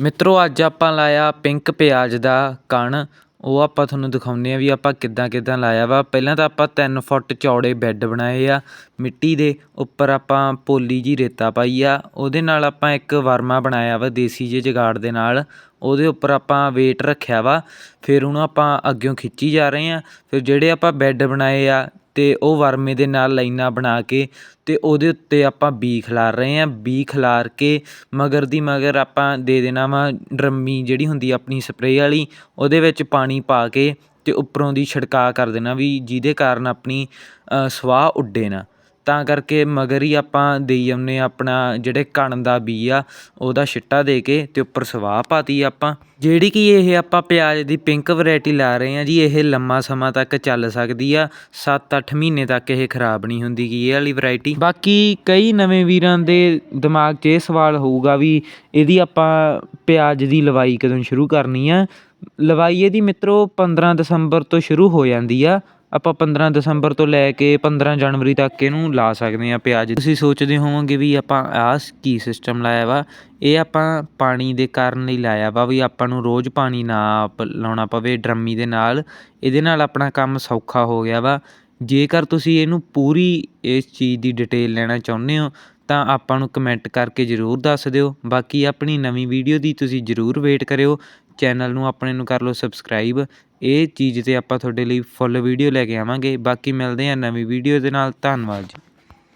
ਮਿੱਤਰੋ, ਅੱਜ ਆਪਾਂ ਲਾਇਆ ਪਿੰਕ ਪਿਆਜ਼ ਦਾ ਕਣ। ਉਹ ਆਪਾਂ ਤੁਹਾਨੂੰ ਦਿਖਾਉਂਦੇ ਆ ਵੀ ਆਪਾਂ ਕਿੱਦਾਂ ਕਿੱਦਾਂ ਲਾਇਆ ਵਾ। ਪਹਿਲਾਂ ਤਾਂ ਆਪਾਂ 3 ਫੁੱਟ ਚੌੜੇ ਬੈੱਡ ਬਣਾਏ ਆ। ਮਿੱਟੀ ਦੇ ਉੱਪਰ ਆਪਾਂ ਪੋਲੀ ਜੀ ਰੇਤਾ ਪਾਈ ਆ। ਉਹਦੇ ਨਾਲ ਆਪਾਂ ਇੱਕ ਵਰਮਾ ਬਣਾਇਆ ਵਾ ਦੇਸੀ ਜਿਹੇ ਜਗਾੜ ਦੇ ਨਾਲ। ਉਹਦੇ ਉੱਪਰ ਆਪਾਂ ਵੇਟ ਰੱਖਿਆ ਵਾ। ਫਿਰ ਉਹਨੂੰ ਆਪਾਂ ਅੱਗਿਓਂ ਖਿੱਚੀ ਜਾ ਰਹੇ ਆ ਫਿਰ ਜਿਹੜੇ ਆਪਾਂ ਬੈੱਡ ਬਣਾਏ ਆ ਅਤੇ ਉਹ ਵਰਮੇ ਦੇ ਨਾਲ ਲਾਈਨਾਂ ਬਣਾ ਕੇ ਅਤੇ ਉਹਦੇ ਉੱਤੇ ਆਪਾਂ ਬੀ ਖਿਲਾਰ ਰਹੇ ਹਾਂ। ਬੀ ਖਿਲਾਰ ਕੇ ਮਗਰ ਦੀ ਮਗਰ ਆਪਾਂ ਦੇ ਦੇਣਾ ਵਾ ਡਰਮੀ ਜਿਹੜੀ ਹੁੰਦੀ ਆਪਣੀ ਸਪਰੇਅ ਵਾਲੀ, ਉਹਦੇ ਵਿੱਚ ਪਾਣੀ ਪਾ ਕੇ ਅਤੇ ਉੱਪਰੋਂ ਦੀ ਛਿੜਕਾਅ ਕਰ ਦੇਣਾ ਵੀ ਜਿਹਦੇ ਕਾਰਨ ਆਪਣੀ ਸਵਾਹ ਉੱਡੇ ਨਾ। ਤਾਂ ਕਰਕੇ ਮਗਰ ਹੀ ਆਪਾਂ ਦੇਈ ਜਾਂਦੇ ਹਾਂ ਆਪਣਾ ਜਿਹੜੇ ਕਣ ਦਾ ਬੀ ਆ ਉਹਦਾ ਛਿੱਟਾ ਦੇ ਕੇ ਅਤੇ ਉੱਪਰ ਸਵਾਹ ਪਾ ਤੀ ਆਪਾਂ। ਜਿਹੜੀ ਕਿ ਇਹ ਆਪਾਂ ਪਿਆਜ਼ ਦੀ ਪਿੰਕ ਵਰਾਇਟੀ ਲਾ ਰਹੇ ਹਾਂ ਜੀ, ਇਹ ਲੰਮਾ ਸਮਾਂ ਤੱਕ ਚੱਲ ਸਕਦੀ ਆ। 7-8 ਮਹੀਨੇ ਤੱਕ ਇਹ ਖਰਾਬ ਨਹੀਂ ਹੁੰਦੀ ਗੀ, ਇਹ ਵਾਲੀ ਵਰਾਇਟੀ ਬਾਕੀ ਕਈ ਨਵੇਂ ਵੀਰਾਂ ਦੇ ਦਿਮਾਗ 'ਚ ਇਹ ਸਵਾਲ ਹੋਊਗਾ ਵੀ ਇਹਦੀ ਆਪਾਂ ਪਿਆਜ਼ ਦੀ ਲਵਾਈ ਕਦੋਂ ਸ਼ੁਰੂ ਕਰਨੀ ਆ? ਲਵਾਈ ਇਹਦੀ ਮਿੱਤਰੋ 15 ਦਸੰਬਰ ਤੋਂ ਸ਼ੁਰੂ ਹੋ ਜਾਂਦੀ ਆ। ਆਪਾਂ 15 ਦਸੰਬਰ ਤੋਂ ਲੈ ਕੇ 15 ਜਨਵਰੀ ਤੱਕ ਇਹਨੂੰ ਲਾ ਸਕਦੇ ਹਾਂ ਪਿਆਜ਼। ਤੁਸੀਂ ਸੋਚਦੇ ਹੋਵੋਗੇ ਵੀ ਆਪਾਂ ਆਹ ਕੀ ਸਿਸਟਮ ਲਾਇਆ ਵਾ? ਇਹ ਆਪਾਂ ਪਾਣੀ ਦੇ ਕਾਰਨ ਹੀ ਲਾਇਆ ਵਾ ਵੀ ਆਪਾਂ ਨੂੰ ਰੋਜ਼ ਪਾਣੀ ਨਾ ਲਾਉਣਾ ਪਵੇ ਡਰਮੀ ਦੇ ਨਾਲ। ਇਹਦੇ ਨਾਲ ਆਪਣਾ ਕੰਮ ਸੌਖਾ ਹੋ ਗਿਆ ਵਾ। ਜੇਕਰ ਤੁਸੀਂ ਇਹਨੂੰ ਪੂਰੀ ਇਸ ਚੀਜ਼ ਦੀ ਡਿਟੇਲ ਲੈਣਾ ਚਾਹੁੰਦੇ ਹੋ ਤਾਂ ਆਪਾਂ ਨੂੰ ਕਮੈਂਟ ਕਰਕੇ ਜ਼ਰੂਰ ਦੱਸ ਦਿਓ। ਬਾਕੀ ਆਪਣੀ ਨਵੀਂ ਵੀਡੀਓ ਦੀ ਤੁਸੀਂ ਜ਼ਰੂਰ ਵੇਟ ਕਰਿਓ। ਚੈਨਲ ਨੂੰ ਆਪਣੇ ਨੂੰ ਕਰ ਲਓ ਸਬਸਕ੍ਰਾਈਬ ਇਹ ਚੀਜ਼ 'ਤੇ ਆਪਾਂ ਤੁਹਾਡੇ ਲਈ ਫੁੱਲ ਵੀਡੀਓ ਲੈ ਕੇ ਆਵਾਂਗੇ। ਬਾਕੀ ਮਿਲਦੇ ਹਾਂ ਨਵੀਂ ਵੀਡੀਓ ਦੇ ਨਾਲ। ਧੰਨਵਾਦ ਜੀ।